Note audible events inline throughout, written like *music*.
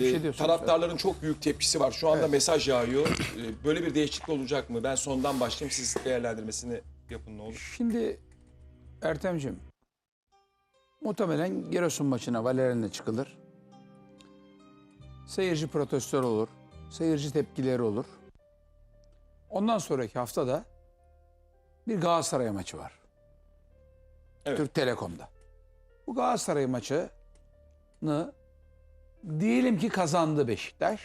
Şey Ee, diyorsunuz. taraftarların çok büyük tepkisi var. Şu anda mesaj yağıyor. Ee, Böyle bir değişiklik olacak mı? Ben sondan başlayayım. Siz değerlendirmesini yapın ne olur. Şimdi Ertem'cim muhtemelen Giresun maçına Valerian'la çıkılır. Seyirci protestör olur. Seyirci tepkileri olur. Ondan sonraki haftada bir Galatasaray maçı var. Evet. Türk Telekom'da. Bu Galatasaray maçını diyelim ki kazandı Beşiktaş.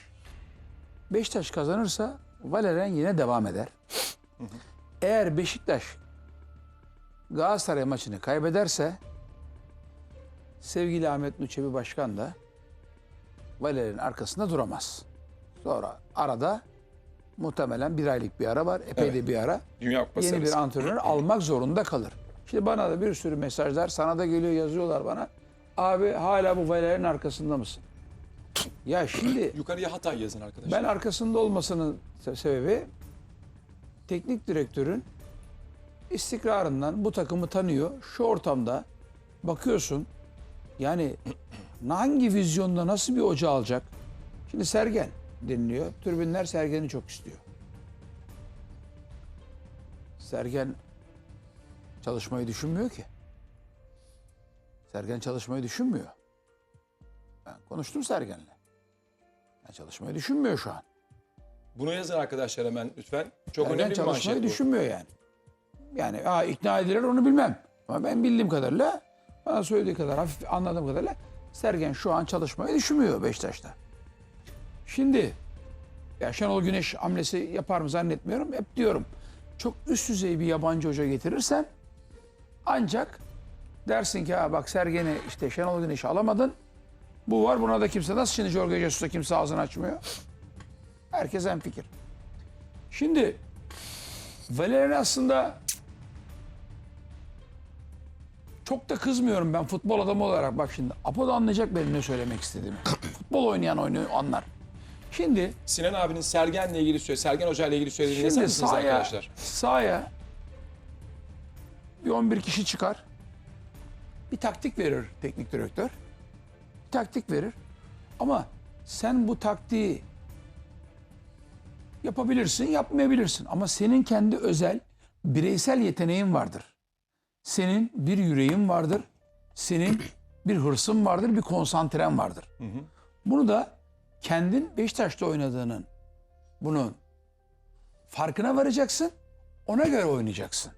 Beşiktaş kazanırsa Valerian yine devam eder. Eğer Beşiktaş Galatasaray maçını kaybederse sevgili Ahmet Nuçebi Başkan da Valeri'nin arkasında duramaz. Sonra arada muhtemelen bir aylık bir ara var. Epey de Evet. bir ara. Dünya Kupası Yeni bir antrenör almak zorunda kalır. Şimdi bana da bir sürü mesajlar sana da geliyor yazıyorlar bana. Abi hala bu Valeri'nin arkasında mısın? Ya şimdi *clears throat* Yukarıya Hatay yazın arkadaşlar. ben arkasında olmasının se- sebebi teknik direktörün istikrarından bu takımı tanıyor. Şu ortamda bakıyorsun yani *clears throat* hangi vizyonda nasıl bir hoca alacak? Şimdi Sergen deniliyor. Türbinler Sergen'i çok istiyor. Sergen çalışmayı düşünmüyor ki. Sergen çalışmayı düşünmüyor. Ben konuştum Sergen'le. Yani çalışmayı düşünmüyor şu an. Bunu yazın arkadaşlar hemen lütfen. Çok Sergen önemli bir çalışmayı manşet bu. düşünmüyor yani. Yani ha, ikna edilir onu bilmem. Ama ben bildiğim kadarıyla, bana söylediği kadar, hafif anladığım kadarıyla Sergen şu an çalışmayı düşünmüyor Beşiktaş'ta. Şimdi ya Şenol Güneş hamlesi yapar mı zannetmiyorum. Hep diyorum çok üst düzey bir yabancı hoca getirirsen ancak dersin ki ha bak Sergen'i işte Şenol Güneş'i alamadın. Bu var buna da kimse nasıl şimdi Jorge Jesus'a kimse ağzını açmıyor. Herkes en fikir. Şimdi Valerian aslında çok da kızmıyorum ben futbol adamı olarak. Bak şimdi Apo da anlayacak benim ne söylemek istediğimi. *clears throat* futbol oynayan oynuyor anlar. Şimdi Sinan abinin Sergen'le ilgili söyle, Sergen Hoca ile ilgili söylediğini Şimdi sahaya, arkadaşlar? sahaya bir 11 kişi çıkar. Bir taktik verir teknik direktör. Taktik verir. Ama sen bu taktiği yapabilirsin, yapmayabilirsin. Ama senin kendi özel, bireysel yeteneğin vardır. Senin bir yüreğin vardır. Senin bir hırsın vardır, bir konsantren vardır. Bunu da kendin Beşiktaş'ta oynadığının, bunun farkına varacaksın. Ona göre oynayacaksın.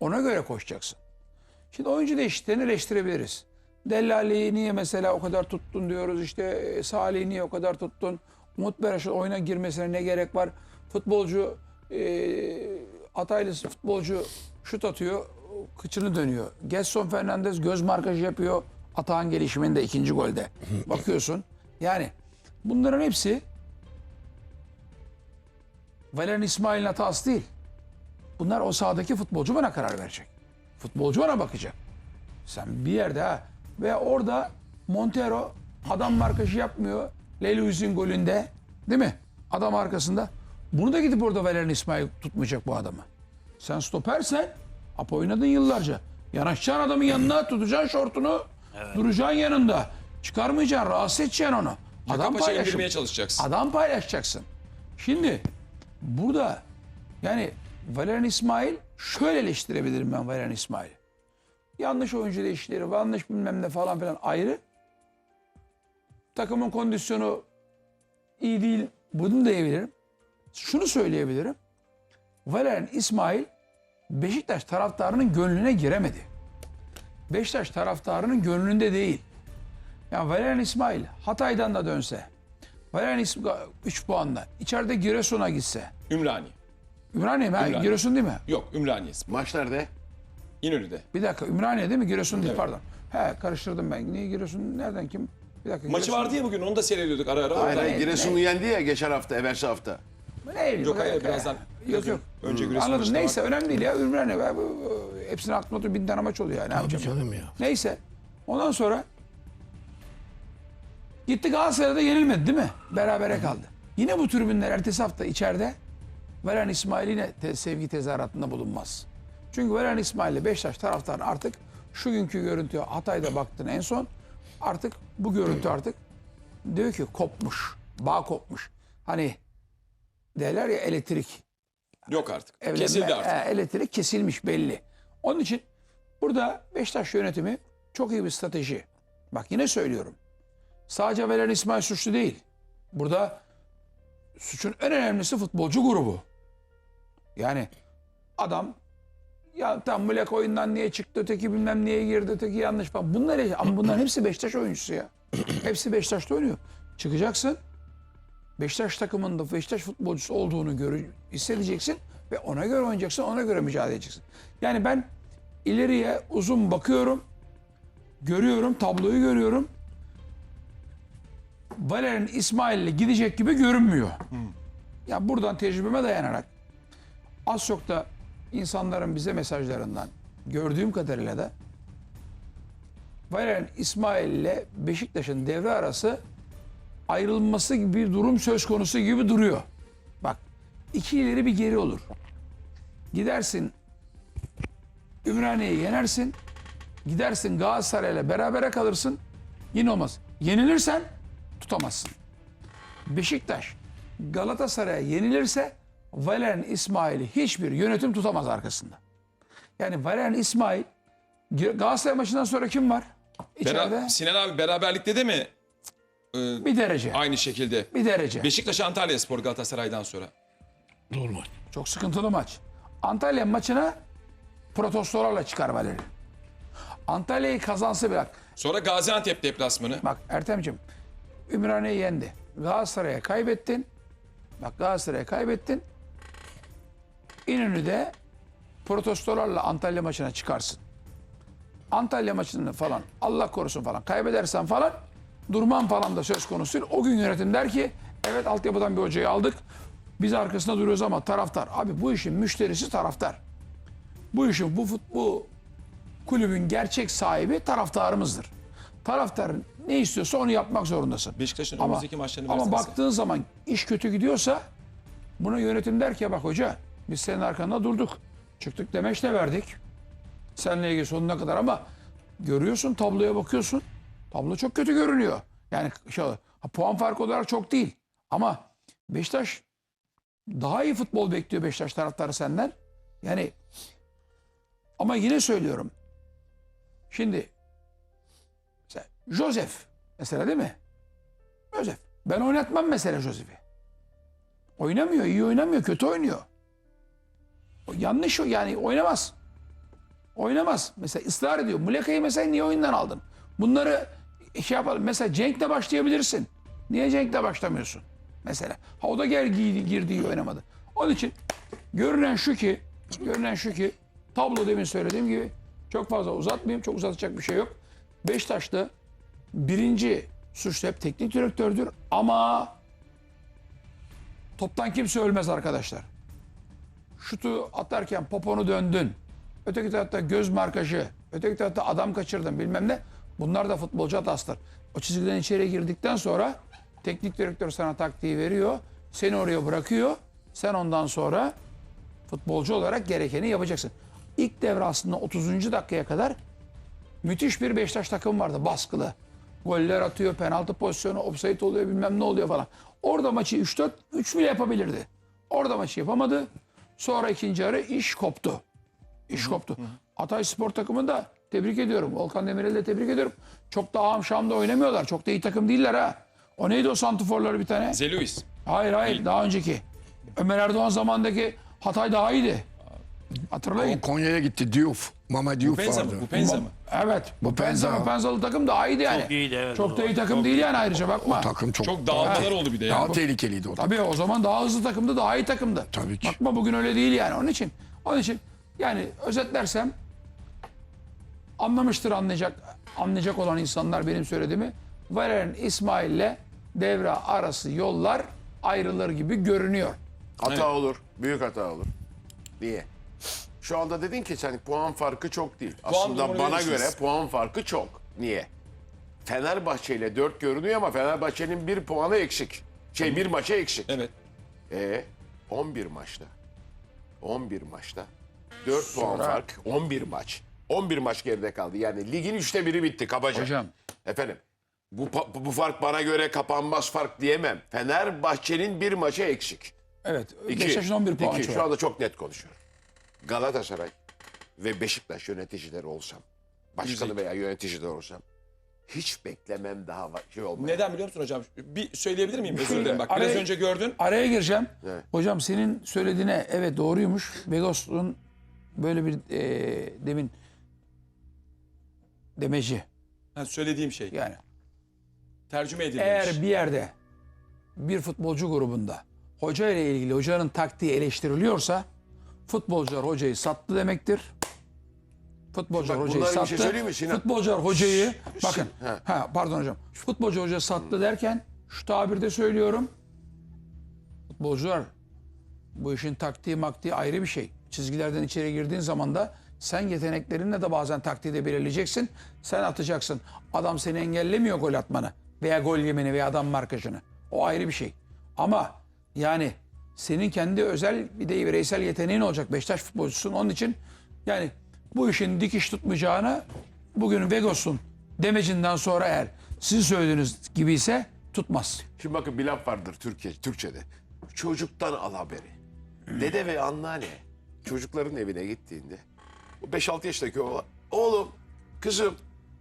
Ona göre koşacaksın. Şimdi oyuncu değişikliklerini eleştirebiliriz. Dellali'yi niye mesela o kadar tuttun diyoruz. İşte e, Salih'i niye o kadar tuttun. Umut Beraş'ın oyuna girmesine ne gerek var? Futbolcu e, Hataylı futbolcu şut atıyor. Kıçını dönüyor. Gerson Fernandez göz markajı yapıyor. Atağın gelişiminde ikinci golde. *laughs* Bakıyorsun. Yani bunların hepsi Valerian İsmail'in hatası değil. Bunlar o sahadaki futbolcu bana karar verecek. Futbolcu bana bakacak. Sen bir yerde ha ve orada Montero adam markajı yapmıyor. Lelius'un golünde değil mi? Adam arkasında. Bunu da gidip orada Valerian İsmail tutmayacak bu adamı. Sen stopersen Apo oynadın yıllarca. Yanaşacaksın adamın yanına tutacaksın şortunu. Duracaksın yanında. Çıkarmayacaksın rahatsız edeceksin onu. Adam indirmeye çalışacaksın. Adam paylaşacaksın. Şimdi burada yani Valerian İsmail şöyle eleştirebilirim ben Valerian İsmail'i. Yanlış oyuncu değişikleri, yanlış bilmem ne falan filan ayrı. Takımın kondisyonu iyi değil. Bunu diyebilirim. Şunu söyleyebilirim. Valerian İsmail Beşiktaş taraftarının gönlüne giremedi. Beşiktaş taraftarının gönlünde değil. Ya Valerian İsmail Hatay'dan da dönse, Valerian İsmail 3 puanla içeride Giresun'a gitse. Ümraniye. Ümraniye mi? Ümraniye. Giresun değil mi? Yok Ümraniye. Maç nerede? İnönü'de. Bir dakika Ümraniye değil mi? Giresun değil Evet. pardon. He karıştırdım ben. Niye Giresun? Nereden kim? Bir dakika. Maçı Giresun- vardı ya bugün onu da seyrediyorduk ara ara. Oradan- hayır Giresun'u yendi ya geçen hafta, evvelsi hafta. Ne? Yok hayır birazdan. Yok yok. Önce Giresun Anladım. maçı da Neyse var. önemli değil ya. Ümraniye. Ben bu- bu- Hepsini aklıma tutup bin tane maç oluyor yani. Ne yapacağım? canım ya. Neyse. Ondan sonra gitti Galatasaray'da yenilmedi değil mi? Berabere kaldı. Yine bu tribünler ertesi hafta içeride Veren İsmail yine te- sevgi tezahüratında bulunmaz. Çünkü Veren İsmail ile Beşiktaş taraftarı artık şu günkü görüntüye Hatay'da baktın en son artık bu görüntü artık diyor ki kopmuş. Bağ kopmuş. Hani derler ya elektrik. Yok artık. evlenme- Kesildi artık. e, elektrik kesilmiş belli. Onun için burada Beşiktaş yönetimi çok iyi bir strateji. Bak yine söylüyorum. Sadece Velen İsmail suçlu değil. Burada suçun en önemlisi futbolcu grubu. Yani adam ya tam Mulek oyundan niye çıktı, öteki bilmem niye girdi, öteki yanlış falan. Bunlar ama bunların hepsi Beşiktaş oyuncusu ya. hepsi Beşiktaş'ta oynuyor. Çıkacaksın. Beşiktaş takımında Beşiktaş futbolcusu olduğunu gör, hissedeceksin ve ona göre oynayacaksın, ona göre mücadele edeceksin. Yani ben ileriye uzun bakıyorum, görüyorum, tabloyu görüyorum. Valerian İsmail'le gidecek gibi görünmüyor. Ya buradan tecrübeme dayanarak az çok da insanların bize mesajlarından gördüğüm kadarıyla da Valerian İsmail ile Beşiktaş'ın devre arası ayrılması gibi bir durum söz konusu gibi duruyor. Bak iki ileri bir geri olur. Gidersin Ümraniye'yi yenersin. Gidersin Galatasaray'la berabere kalırsın. Yine olmaz. Yenilirsen tutamazsın. Beşiktaş Galatasaray'a yenilirse Valerian İsmail'i hiçbir yönetim tutamaz arkasında. Yani Valerian İsmail Galatasaray maçından sonra kim var? İçeride Bera- Sinan abi beraberlikte de mi e, bir derece. aynı şekilde? Bir derece. Beşiktaş Antalya Spor Galatasaray'dan sonra. Normal. Çok sıkıntılı maç. Antalya maçına protestolarla çıkar Valerian. Antalya'yı kazansa bile Sonra Gaziantep deplasmanı. Bak Ertem'ciğim Ümraniye'yi yendi. Galatasaray'a kaybettin. Bak Galatasaray'a kaybettin. İnönü'de protestolarla Antalya maçına çıkarsın. Antalya maçını falan Allah korusun falan kaybedersen falan durman falan da söz konusu değil. O gün yönetim der ki evet altyapıdan bir hocayı aldık. Biz arkasında duruyoruz ama taraftar. Abi bu işin müşterisi taraftar. Bu işin bu fut, bu kulübün gerçek sahibi taraftarımızdır. Taraftar ne istiyorsa onu yapmak zorundasın. Beşiktaş'ın Ama, önümüzdeki maçlarını ama baktığın zaman iş kötü gidiyorsa buna yönetim der ki bak hoca biz senin arkanda durduk. Çıktık demeç de verdik. Seninle ilgili sonuna kadar ama görüyorsun tabloya bakıyorsun. Tablo çok kötü görünüyor. Yani şey, puan farkı olarak çok değil. Ama Beşiktaş daha iyi futbol bekliyor Beşiktaş taraftarı senden. Yani ama yine söylüyorum. Şimdi mesela Joseph mesela değil mi? Joseph. Ben oynatmam mesela Joseph'i. Oynamıyor, iyi oynamıyor, kötü oynuyor. Yanlış o yani oynamaz. Oynamaz. Mesela ısrar ediyor. Muleka'yı mesela niye oyundan aldın? Bunları şey yapalım. Mesela Cenk'le başlayabilirsin. Niye Cenk'le başlamıyorsun? Mesela. Ha o da gel girdi, girdi iyi oynamadı. Onun için görünen şu ki görünen şu ki tablo demin söylediğim gibi çok fazla uzatmayayım. Çok uzatacak bir şey yok. Beşiktaş'ta birinci suçlu hep teknik direktördür ama toptan kimse ölmez arkadaşlar. Şutu atarken poponu döndün. Öteki tarafta göz markajı, öteki tarafta adam kaçırdın bilmem ne. Bunlar da futbolcu hatasıdır. O çizgiden içeri girdikten sonra teknik direktör sana taktiği veriyor. Seni oraya bırakıyor. Sen ondan sonra futbolcu olarak gerekeni yapacaksın. İlk devre aslında 30. dakikaya kadar müthiş bir Beşiktaş takım vardı baskılı. Goller atıyor, penaltı pozisyonu, offside oluyor bilmem ne oluyor falan. Orada maçı 3-4, 3 bile yapabilirdi. Orada maçı yapamadı. Sonra ikinci yarı iş koptu. İş koptu. Hatay Spor takımını da tebrik ediyorum. Volkan Demirel'i de tebrik ediyorum. Çok da aham şamda oynamıyorlar. Çok da iyi takım değiller ha. O neydi o santiforları bir tane? Zeluis. Hayır hayır daha önceki. Ömer Erdoğan zamandaki Hatay daha iyiydi. Hatırlayın. O Konya'ya gitti Diouf. Mama Diouf vardı. mı? Bu Penza mı? Evet. Bu Penza. Penza, Penzalı takım daha iyiydi yani. Çok iyiydi, evet, Çok da iyi takım çok değil yani ayrıca bakma. Takım çok, Çok dağılmalar oldu bir de ya. daha tehlikeliydi o takım. Tabii o zaman daha hızlı takımdı, daha iyi takımdı. Tabii ki. Bakma bugün öyle değil yani. Onun için onun için yani özetlersem anlamıştır anlayacak anlayacak olan insanlar benim söylediğimi. Valerian İsmail'le devre arası yollar ayrılır gibi görünüyor. Hata Evet. olur. Büyük hata olur. Niye? Şu anda dedin ki sen puan farkı çok değil. Aslında durumunu bana göre puan farkı çok. Niye? Fenerbahçe ile 4 görünüyor ama Fenerbahçe'nin bir puanı eksik. Şey bir maça eksik. Evet. E 11 maçta. 11 maçta 4 puan fark 11 maç. 11 maç geride kaldı. Yani ligin üçte biri bitti kabaca. Hocam. Efendim Bu, pa- bu fark bana göre kapanmaz fark diyemem. Fenerbahçe'nin bir maçı eksik. Evet. İki. Beşiktaş'ın 11 puan İki. var. Şu anda çok net konuşuyorum. Galatasaray ve Beşiktaş yöneticileri olsam, başkanı veya yöneticiler olsam hiç beklemem daha şey olmaz. Neden biliyor musun hocam? Bir söyleyebilir miyim? Özür dilerim bak. Biraz araya- önce gördün. Araya gireceğim. Evet. Hocam senin söylediğine evet doğruymuş. Begos'un böyle bir e, demin demeci Ha, söylediğim şey. yani. Tercüme edilmiş. Eğer bir yerde bir futbolcu grubunda hoca ile ilgili hocanın taktiği eleştiriliyorsa futbolcular hocayı sattı demektir. Futbolcular Bak, hocayı bunlara bir sattı. şey söyleyeyim mi Sinan? Futbolcular hocayı bakın. ha. Ha. pardon hocam. Futbolcu hoca sattı derken şu tabirde söylüyorum. Futbolcular bu işin taktiği maktiği ayrı bir şey. Çizgilerden içeri girdiğin zaman da sen yeteneklerinle de bazen taktiği de belirleyeceksin. Sen atacaksın. Adam seni engellemiyor gol atmanı veya gol yemeni veya adam markajını. O ayrı bir şey. Ama yani senin kendi özel bir de bireysel yeteneğin olacak Beşiktaş futbolcusun. Onun için yani bu işin dikiş tutmayacağını bugün Vegos'un demecinden sonra eğer sizin söylediğiniz gibi ise tutmaz. Şimdi bakın bir laf vardır Türkiye, Türkçe'de. Çocuktan al haberi. Dede ve anneanne çocukların evine gittiğinde o 5-6 yaşındaki oğlan, oğlum, kızım,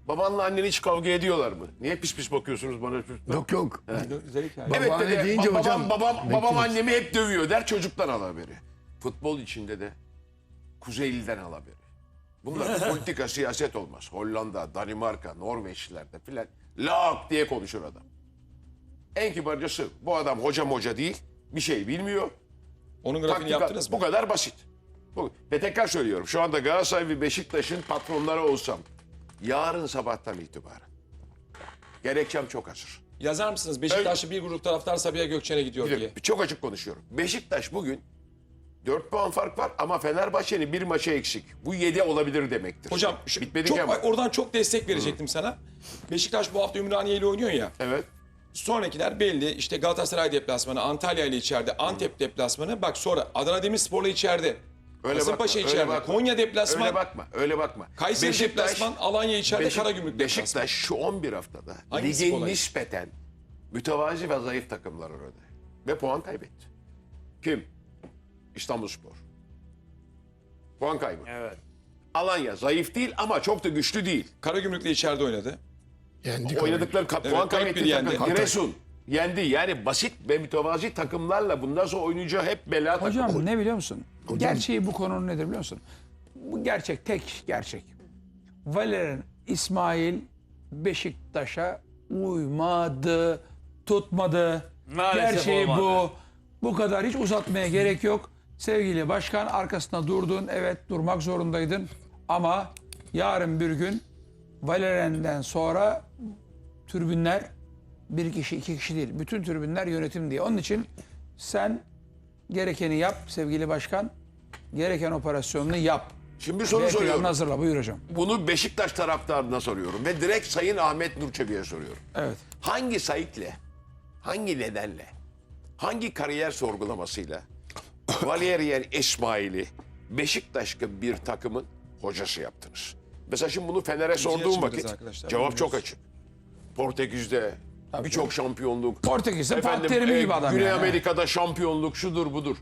babanla annen hiç kavga ediyorlar mı? Niye pis pis bakıyorsunuz bana? Yok yok. Hikaye. Evet Babaanne deyince babam, hocam, babam, babam bekliyoruz. annemi hep dövüyor der çocuktan al haberi. Futbol içinde de Kuzeyli'den al haberi. Bunlar *laughs* politika, siyaset olmaz. Hollanda, Danimarka, Norveçlilerde filan lak diye konuşur adam. En kibarcası bu adam hoca değil, bir şey bilmiyor. Onun grafiğini Taktik- yaptınız mı? Bu kadar basit. Bu. Ve tekrar söylüyorum. Şu anda Galatasaray ve Beşiktaş'ın patronları olsam yarın sabahtan itibaren gerekçem çok hazır. Yazar mısınız? Beşiktaşlı bir grup taraftar Sabiha Gökçen'e gidiyor diye. çok açık konuşuyorum. Beşiktaş bugün 4 puan fark var ama Fenerbahçe'nin bir maçı eksik. Bu 7 olabilir demektir. Hocam şu- bitmedi çok, ki ama. oradan çok destek verecektim sana. Beşiktaş bu hafta Ümraniye ile oynuyor ya. Evet. Sonrakiler belli. İşte Galatasaray deplasmanı, Antalya ile içeride, Antep deplasmanı. Bak sonra Adana Demirspor'la içeride. Öyle Kasımpaşa bakma, içeride. öyle bakma. Konya deplasman. Öyle bakma, öyle bakma. Kayseri deplasman, Alanya içeride, Beşik- Karagümrük deplasman. Beşiktaş şu 11 haftada Hangisi ligin kolay? nispeten mütevazi ve zayıf takımlar aradı. Ve puan kaybetti. Kim? İstanbulspor. Puan kaybı. Evet. Alanya zayıf değil ama çok da güçlü değil. Karagümrük'le içeride oynadı. Yendik Oynadıkları ka- Evet, puan dört kaybetti yendi. takım. Giresun yendi. Yani basit ve mütevazi takımlarla bundan sonra oynayacağı hep bela Hocam takım. ne biliyor musun? Gerçeği bu konunun nedir biliyor musun? Bu gerçek, tek gerçek. Valerian İsmail Beşiktaş'a uymadı, tutmadı. Maalesef Gerçeği olmadı. bu. Bu kadar hiç uzatmaya gerek yok. Sevgili başkan arkasında durdun. Evet durmak zorundaydın. Ama yarın bir gün Valerian'den sonra tribünler bir kişi iki kişi değil. Bütün tribünler yönetim diye. Onun için sen gerekeni yap sevgili başkan. Gereken operasyonunu yap. Şimdi bir soru Ve soruyorum. planını hazırla buyur hocam. Bunu Beşiktaş taraftarına soruyorum ve direkt Sayın Ahmet Nurçebi'ye soruyorum. Evet. Hangi sayıkla, hangi nedenle, hangi kariyer sorgulamasıyla *coughs* Valerian İsmail'i Beşiktaş gibi bir takımın hocası yaptınız? Mesela şimdi bunu Fener'e sorduğum açmadınız vakit arkadaşlar, cevap bilmiyoruz. çok açık. Portekiz'de birçok şampiyonluk. Portekiz'de Fatih Efendim, Terim e, gibi adam Güney yani. Amerika'da şampiyonluk şudur budur.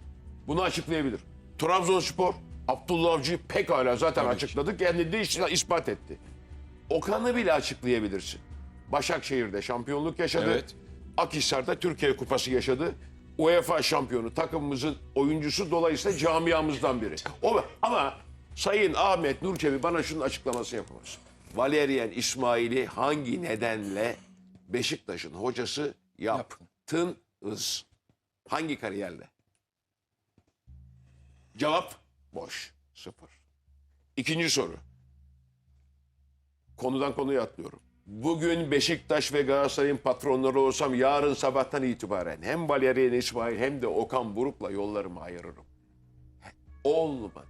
Bunu açıklayabilir. Trabzonspor, Abdullah Avcı pekala zaten açıkladı. Kendini de is- ispat etti. Okan'ı bile açıklayabilirsin. Başakşehir'de şampiyonluk yaşadı. Evet. Akhisar'da Türkiye Kupası yaşadı. UEFA şampiyonu takımımızın oyuncusu dolayısıyla camiamızdan biri. O, ama Sayın Ahmet Nurçevi bana şunun açıklaması yapamaz. Valerian İsmail'i hangi nedenle Beşiktaş'ın hocası yaptınız? Hangi kariyerle? Cevap boş. Sıfır. İkinci soru. Konudan konuya atlıyorum. Bugün Beşiktaş ve Galatasaray'ın patronları olsam yarın sabahtan itibaren hem Valerian İsmail hem de Okan Buruk'la yollarımı ayırırım. Olmadı.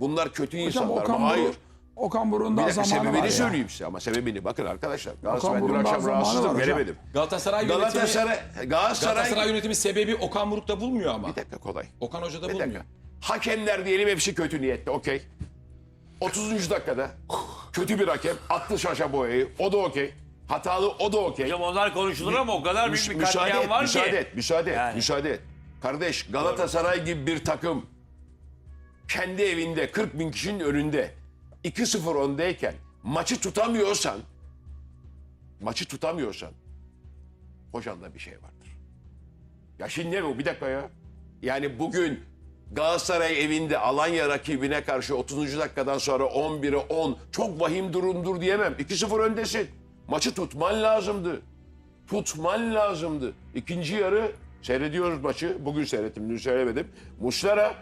Bunlar kötü Hocam insanlar Okan mı? Hayır. Buruk, Okan dakika zamanı var sebebini ya. söyleyeyim size ama sebebini bakın arkadaşlar. Galatasaray dün akşam zamanı var hocam. veremedim. Galatasaray yönetimi Galatasaray, Galatasaray, Galatasaray yönetimi sebebi Okan Buruk'ta bulmuyor ama. Bir dakika kolay. Okan Hoca da Bir bulmuyor. dakika. Hakemler diyelim hepsi kötü niyetli okey. 30. dakikada kötü bir hakem attı şaşa boyayı o da okey. Hatalı o da okey. Hocam onlar konuşulur ama o kadar büyük bir müsaade katliam et, var müsaade ki. et, müsaade et, Yani. müsaade et. Kardeş Galatasaray gibi bir takım kendi evinde 40 bin kişinin önünde 2-0 öndeyken maçı tutamıyorsan maçı tutamıyorsan hocanda bir şey vardır. Ya şimdi ne bu? Bir dakika ya. Yani bugün Galatasaray evinde Alanya rakibine karşı 30. dakikadan sonra 11'e 10 çok vahim durumdur diyemem. 2-0 öndesin. Maçı tutman lazımdı. Tutman lazımdı. İkinci yarı seyrediyoruz maçı. Bugün seyrettim, dün seyremedim. Muslera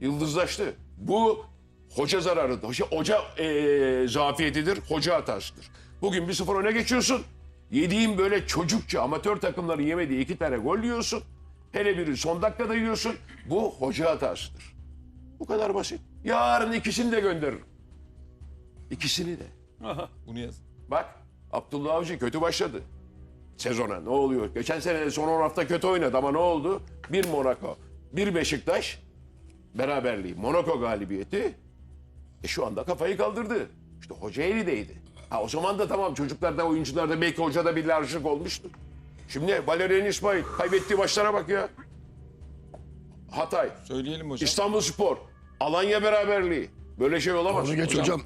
yıldızlaştı. Bu hoca zararı, hoca, hoca eee, zafiyetidir, hoca hatasıdır. Bugün bir sıfır öne geçiyorsun. Yediğin böyle çocukça amatör takımların yemediği iki tane gol yiyorsun. Hele biri son dakikada yiyorsun. Bu hoca hatasıdır. Bu kadar basit. Yarın ikisini de gönderirim. İkisini de. Bunu yaz. Bak Abdullah Avcı kötü başladı sezona. Ne oluyor? Geçen sene de son 10 hafta kötü oynadı ama ne oldu? Bir Monaco, bir Beşiktaş beraberliği. Monaco galibiyeti. E şu anda kafayı kaldırdı. İşte hoca elindeydi. Ha o zaman da tamam çocuklarda, oyuncularda belki hocada bir larjlık olmuştu. Şimdi Valerian İsmail kaybettiği maçlara bak ya. Hatay, Söyleyelim hocam. İstanbul Spor, Alanya beraberliği. Böyle şey olamaz. Onu geç hocam.